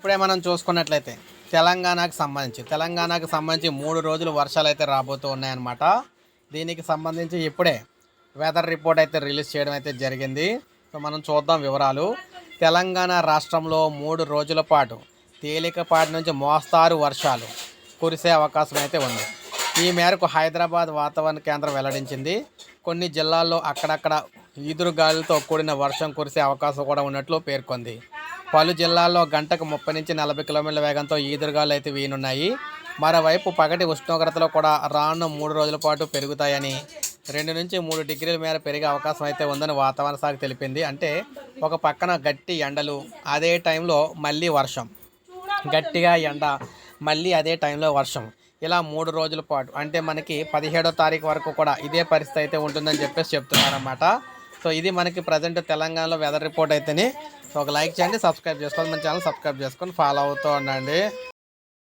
ఇప్పుడే మనం చూసుకున్నట్లయితే తెలంగాణకు సంబంధించి తెలంగాణకు సంబంధించి మూడు రోజులు వర్షాలు అయితే రాబోతూ ఉన్నాయన్నమాట. దీనికి సంబంధించి ఇప్పుడే వెదర్ రిపోర్ట్ అయితే రిలీజ్ చేయడం అయితే జరిగింది. సో మనం చూద్దాం వివరాలు. తెలంగాణ రాష్ట్రంలో మూడు రోజుల పాటు తేలికపాటి నుంచి మోస్తారు వర్షాలు కురిసే అవకాశం అయితే ఉంది. ఈ మేరకు హైదరాబాద్ వాతావరణ కేంద్రం వెల్లడించింది. కొన్ని జిల్లాల్లో అక్కడక్కడ ఈదురుగాలులతో కూడిన వర్షం కురిసే అవకాశం కూడా ఉన్నట్లు పేర్కొంది. పలు జిల్లాల్లో గంటకు ముప్పై నుంచి నలభై కిలోమీటర్ల వేగంతో ఈదురుగాలు అయితే వీనున్నాయి. మరోవైపు పగటి ఉష్ణోగ్రతలు కూడా రాను మూడు రోజుల పాటు పెరుగుతాయని రెండు నుంచి మూడు డిగ్రీల మేర పెరిగే అవకాశం అయితే ఉందని వాతావరణ శాఖ తెలిపింది. అంటే ఒక పక్కన గట్టి ఎండలు అదే టైంలో మళ్ళీ వర్షం. గట్టిగా ఎండ మళ్ళీ అదే టైంలో వర్షం. ఇలా మూడు రోజుల పాటు అంటే మనకి పదిహేడో తారీఖు వరకు కూడా ఇదే పరిస్థితి అయితే ఉంటుందని చెప్పేసి చెప్తున్నారన్నమాట. సో ఇది మనకి ప్రజెంట్ తెలంగాణలో వెదర్ రిపోర్ట్ అయితేనే. సో ఒక లైక్ చేయండి సబ్స్క్రైబ్ చేసుకోండి మన ఛానల్ సబ్స్క్రైబ్ చేసుకొని ఫాలో అవుతూ ఉండండి.